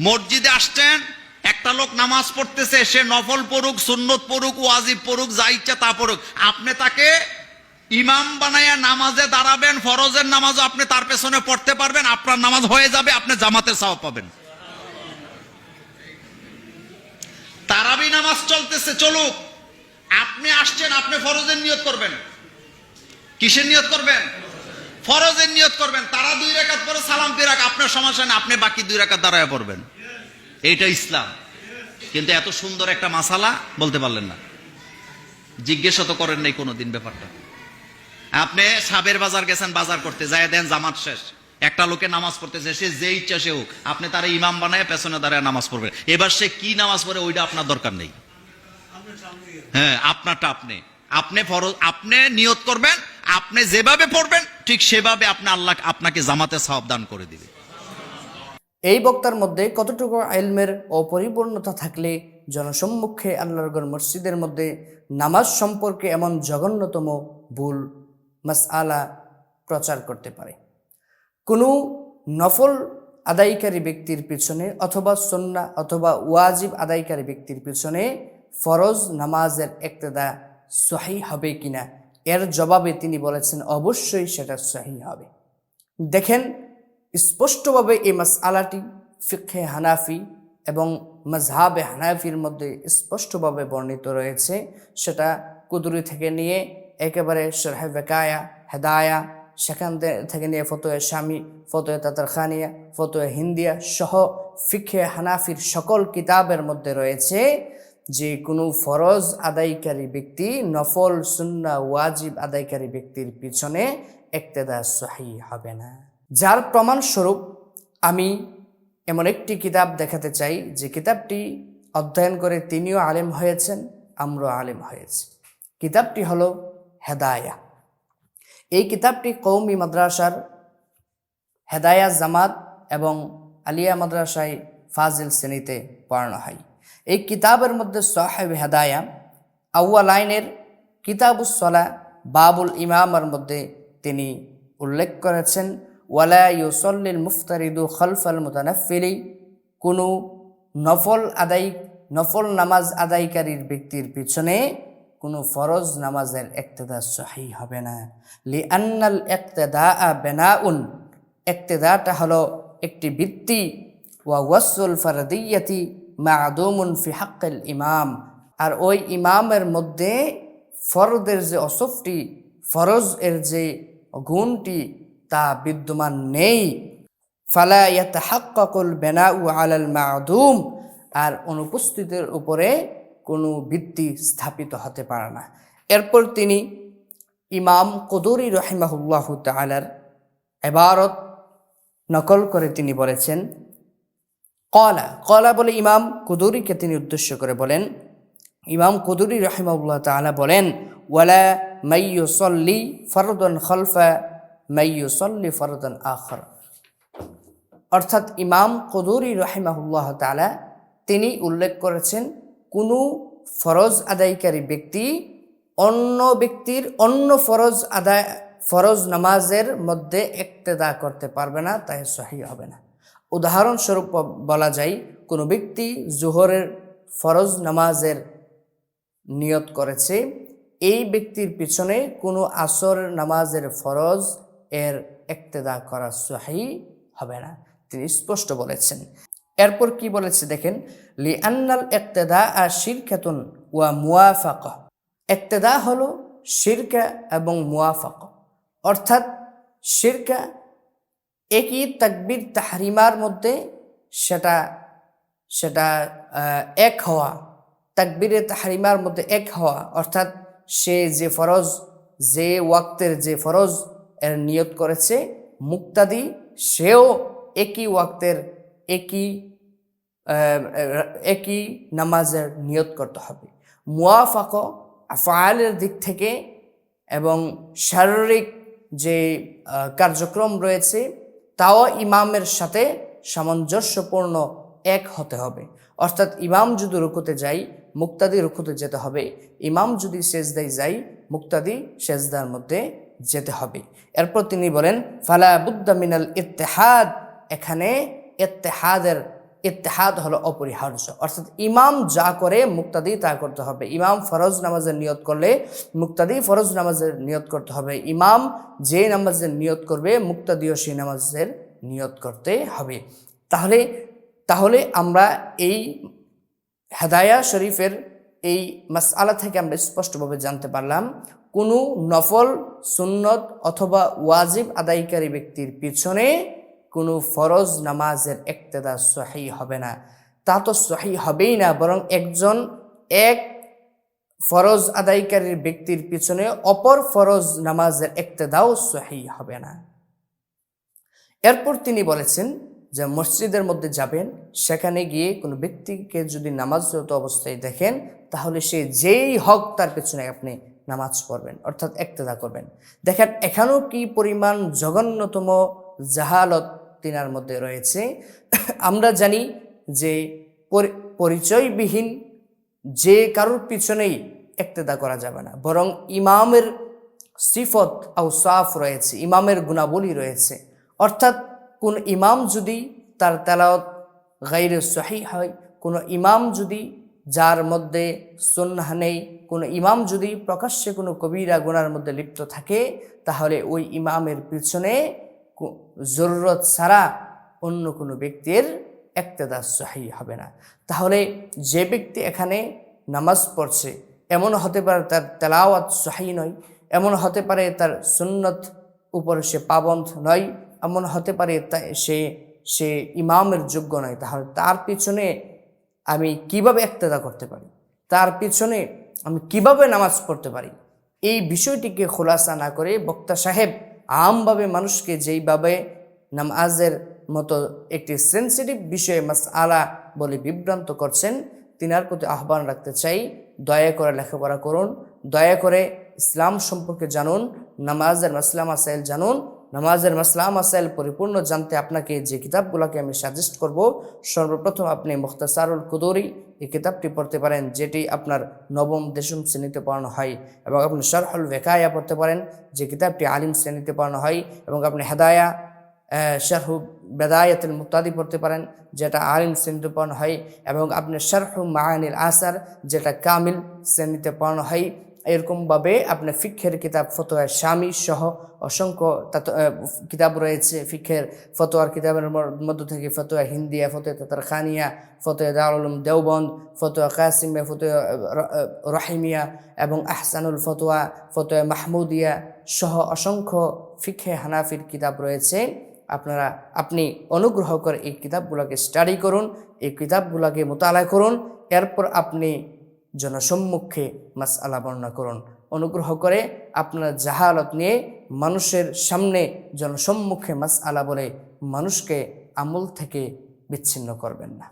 মসজিদে আসছেন একটা লোক নামাজ পড়তেছে, সে নফল পড়ুক, সুন্নত পড়ুক, ওয়াজিব পড়ুক, যা ইচ্ছা তা পড়ুক। আপনি তাকে ইমাম বানাইয়া নামাজে দাঁড়াবেন, ফরজের নামাজও আপনি তার পেছনে পড়তে পারবেন, আপনার নামাজ হয়ে যাবে, আপনি জামাতের সাওয়াব পাবেন। তারাবি নামাজ চলতেছে, চলুক। আপনি আসছেন, আপনি ফরজের নিয়ত করবেন। কিসের নিয়ত করবেন? ফরজের নিয়ত করবেন, তারা দুই রেখাত পরে সালাম ফিরাক আপনার সমস্যা না, আপনি বাকি দুই রেখাত দাঁড়ায় পড়বেন। এইটা ইসলাম। কিন্তু এত সুন্দর একটা মাসালা বলতে পারলেন না। জিজ্ঞেস তো করেন নাই কোনোদিন ব্যাপারটা। আপনি সাবের বাজার গেছেন, বাজার করতে যায় দেন জামাত শেষ। একটা লোকে নামাজ পড়তেছে, সে যে ইচ্ছা সে হোক, আপনি তারা ইমাম বানায় পেছনে দাঁড়ায় নামাজ পড়বেন। এবার সে কি নামাজ পড়ে, ওইটা আপনার দরকার নেই। হ্যাঁ আপনারটা আপনি। আপনি ফরজ, আপনি নিয়ত করবেন, আপনি যেভাবে পড়বেন ঠিক সেভাবে আপনি আল্লাহ আপনাকে জামাতে সওয়াব দান করে দিবে। এই বক্তার মধ্যে কতটুকু আইলমের অপরিপূর্ণতা থাকলে জনসম্মুখে আল্লাহরগড় মসজিদের মধ্যে নামাজ সম্পর্কে এমন জঘন্যতম ভুল মাসআলা প্রচার করতে পারে? কোনো নফল আদায়কারী ব্যক্তির পিছনে অথবা সন্না অথবা ওয়াজিব আদায়কারী ব্যক্তির পিছনে ফরজ নামাজের একতেদা সহি হবে কিনা এর জবাবে তিনি বলেছেন, অবশ্যই সেটা সহি হবে। দেখেন, স্পষ্টভাবে এই মাস আলাটি ফিখে হানাফি এবং মজহাবে হানাফির মধ্যে স্পষ্টভাবে বর্ণিত রয়েছে। সেটা কুদুরি থেকে নিয়ে একেবারে শরহে বেকায়া, হেদায়া, সেখান থেকে নিয়ে ফতোয়া স্বামী ফতোয়া তাতারখানিয়া, ফতোয়া হিন্দিয়া সহ ফিখে হানাফির সকল কিতাবের মধ্যে রয়েছে। যে কোনো ফরজ আদায়কারী ব্যক্তি নফল, সুন্না, ওয়াজিব আদায়কারী ব্যক্তির পিছনে একতেদা সহি হবে না। যার প্রমাণস্বরূপ আমি এমন একটি কিতাব দেখাতে চাই, যে কিতাবটি অধ্যয়ন করে তিনিও আলেম হয়েছেন, আমরাও আলেম হয়েছি। কিতাবটি হলো হেদায়া। এই কিতাবটি কৌমি মাদ্রাসার হেদায়া জামাত এবং আলিয়া মাদ্রাসায় ফাজিল শ্রেণীতে পড়ানো হয়। এই কিতাবের মধ্যে সাহেব হেদায়া আউয়া লাইনের কিতাবুসলা বাবুল ইমামের মধ্যে তিনি উল্লেখ করেছেন, ওয়ালা ইউসল্লিল মুফতারিদু খলফল মুতানাফিলি কোনো নফল আদায়, নফল নামাজ আদায়কারীর ব্যক্তির পিছনে কোনো ফরজ নামাজের একতেদা সহি হবে না। লি আন্নাল একতেদা বেনাউন একতেদাটা হলো একটি বৃত্তি ওয়া ওয়াসুল ফারদিয়াতি মাদুমুন ফি হাক্কিল ইমাম। আর ওই ইমামের মধ্যে ফরদের যে অসফটি, ফরজ এর যে গুণটি, তা বিদ্যমান নেই। ফালা ইয়াতাহাক্কাকুল বেনাউ আলাল মাদুম। আর অনুপস্থিতির উপরে কোনো ভিত্তি স্থাপিত হতে পারে না। এরপর তিনি ইমাম কদুরি রহিমাহুল্লাহ তালার এবারত নকল করে তিনি বলেছেন কলা কলা বলে ইমাম কুদুরিকে তিনি উদ্দেশ্য করে বলেন। ইমাম কুদুরি রহিমাউল্লাহ তাআলা বলেন, ওয়ালা মাইয়ুসল্লি ফরদন খলফা মাইয়ুসল্লি ফরদন আখর। অর্থাৎ ইমাম কদুরি রহিমাহুল্লাহ তাআলা তিনি উল্লেখ করেছেন, কোনো ফরজ আদায়কারী ব্যক্তি অন্য ব্যক্তির অন্য ফরজ আদায়, ফরজ নামাজের মধ্যে একতেদা করতে পারবে না, তাই সহি হবে না। উদাহরণস্বরূপ বলা যায়, কোনো ব্যক্তি জোহরের ফরজ নামাজের নিয়ত করেছে, এই ব্যক্তির পিছনে কোনো আসর নামাজের ফরজ এর একতেদা করা সহি হবে না। তিনি স্পষ্ট বলেছেন। এরপর কি বলেছে দেখেন লি আন্নাল একতেদা আর শিরকাতুন ওয়া মুয়াফাক একতেদা হলো শিরকা এবং মুয়াফাক অর্থাৎ শিরকা একই তাকবির তাহরিমার মধ্যে সেটা সেটা এক হওয়া, তাকবিরে তাহরিমার মধ্যে এক হওয়া, অর্থাৎ সে যে ফরজ, যে ওয়াক্তের যে ফরজ এর নিয়ত করেছে, মুক্তাদি সেও একই ওয়াক্তের একই একই নামাজের নিয়ত করতে হবে। মুয়াফাক আফআলের দিক থেকে এবং শারীরিক যে কার্যক্রম রয়েছে তাও ইমামের সাথে সামঞ্জস্যপূর্ণ এক হতে হবে। অর্থাৎ ইমাম যদি রুকুতে যাই মুক্তাদি রুকুতে যেতে হবে। ইমাম যদি সেজদায় যাই মুক্তাদি সেজদার মধ্যে যেতে হবে। এরপর তিনি বলেন, ফালা বুদ্দা মিনাল ইত্তেহাদ। এখানে ইত্তেহাদের ইত্তেহাদ হলো অপরিহার্য। অর্থাৎ ইমাম যা করে, মুক্তাদি তা করতে হবে। ইমাম ফরজ নামাজের নিয়ত করলে মুক্তাদি ফরজ নামাজের নিয়ত করতে হবে। ইমাম যে নামাজের নিয়ত করবে, মুক্তাদিও সেই নামাজের নিয়ত করতে হবে। তাহলে তাহলে আমরা এই হেদায়া শরীফের এই মাসআলা থেকে আমরা স্পষ্টভাবে জানতে পারলাম, কোনো নফল, সুন্নত অথবা ওয়াজিব আদায়কারী ব্যক্তির পিছনে কোনো ফরজ নামাজের একতেদা সহি হবে না। তা তো সহি হবেই না, বরং একজন এক ফরজ আদায়কারীর ব্যক্তির পিছনে অপর ফরজ নামাজের একতেদাও সহি হবে না। এরপর তিনি বলেছেন যে মসজিদের মধ্যে যাবেন, সেখানে গিয়ে কোনো ব্যক্তিকে যদি নামাজরত অবস্থায় দেখেন, তাহলে সে যেই হক তার পেছনে আপনি নামাজ পড়বেন, অর্থাৎ একতেদা করবেন। দেখেন, এখানেও কি পরিমাণ জঘন্যতম জাহালত তিনার মধ্যে রয়েছে। আমরা জানি যে পরি- পরিচয়বিহীন যে কারোর পিছনেই একতেদা করা যাবে না, বরং ইমামের সিফত আও সাফ রয়েছে, ইমামের গুণাবলী রয়েছে। অর্থাৎ কোন ইমাম যদি তার তেলাওয়াত গাইরে সহি হয়, কোনো ইমাম যদি যার মধ্যে সন্ন্যাহ নেই, কোনো ইমাম যদি প্রকাশ্যে কোনো কবিরা গুনার মধ্যে লিপ্ত থাকে, তাহলে ওই ইমামের পিছনে জরুরত ছাড়া অন্য কোনো ব্যক্তির একতেদা সহি হবে না। তাহলে যে ব্যক্তি এখানে নামাজ পড়ছে, এমন হতে পারে তার তেলাওয়াত সহি নয়, এমন হতে পারে তার সুন্নত উপরে সে পাবন্ধ নয়, এমন হতে পারে তা, সে সে ইমামের যোগ্য নয়। তাহলে তার পিছনে আমি কীভাবে একতেদা করতে পারি? তার পিছনে আমি কীভাবে নামাজ পড়তে পারি? এই বিষয়টিকে খোলাসা না করে বক্তা সাহেব আমভাবে মানুষকে যেইভাবে নামাজের মতো একটি সেন্সিটিভ বিষয়ে মাস আলা বলে বিভ্রান্ত করছেন, তিনার প্রতি আহ্বান রাখতে চাই, দয়া করে লেখাপড়া করুন, দয়া করে ইসলাম সম্পর্কে জানুন, নামাজের মাসলাম আসাইল জানুন নামাজের মাসলাম আসাইল পরিপূর্ণ জানতে আপনাকে যে কিতাবগুলোকে আমি সাজেস্ট করব, সর্বপ্রথম আপনি মুখতাসারুল কুদরি এই কিতাবটি পড়তে পারেন, যেটি আপনার নবম, দশম শ্রেণীতে পড়ানো হয় এবং আপনি শারহুল ভেকায়া পড়তে পারেন, যে কিতাবটি আলিম শ্রেণীতে পড়ানো হয় এবং আপনি হেদায়া শারহু বেদায়াতুল মুক্তাদি পড়তে পারেন, যেটা আলিম শ্রেণীতে পড়ানো হয় এবং আপনি শারহু মাহানিল আসার, যেটা কামিল শ্রেণীতে পড়ানো হয় এরকমভাবে আপনার ফিক্ষের কিতাব ফতোয়া স্বামী সহ অসংখ্য কিতাব রয়েছে। ফিক্ষের ফতোয়ার কিতাবের মধ্য থেকে ফতোয়া হিন্দিয়া, ফতোয়া তাতার খানিয়া ফতোয়া দারুলুম দেওবন্দ, ফতোয়া কাসিমিয়া, ফতোয়া রহিমিয়া এবং আহসানুল ফতোয়া ফতোয়া মাহমুদিয়া সহ অসংখ্য ফিক্ষে হানাফির কিতাব রয়েছে। আপনারা, আপনি অনুগ্রহ করে এই কিতাবগুলোকে স্টাডি করুন, এই কিতাবগুলোকে মোতালা করুন। এরপর আপনি জনসম্মুখে মাস আলা বর্ণনা করুন। অনুগ্রহ করে আপনার জাহালত নিয়ে মানুষের সামনে জনসম্মুখে মাস আলা বলে মানুষকে আমল থেকে বিচ্ছিন্ন করবেন না।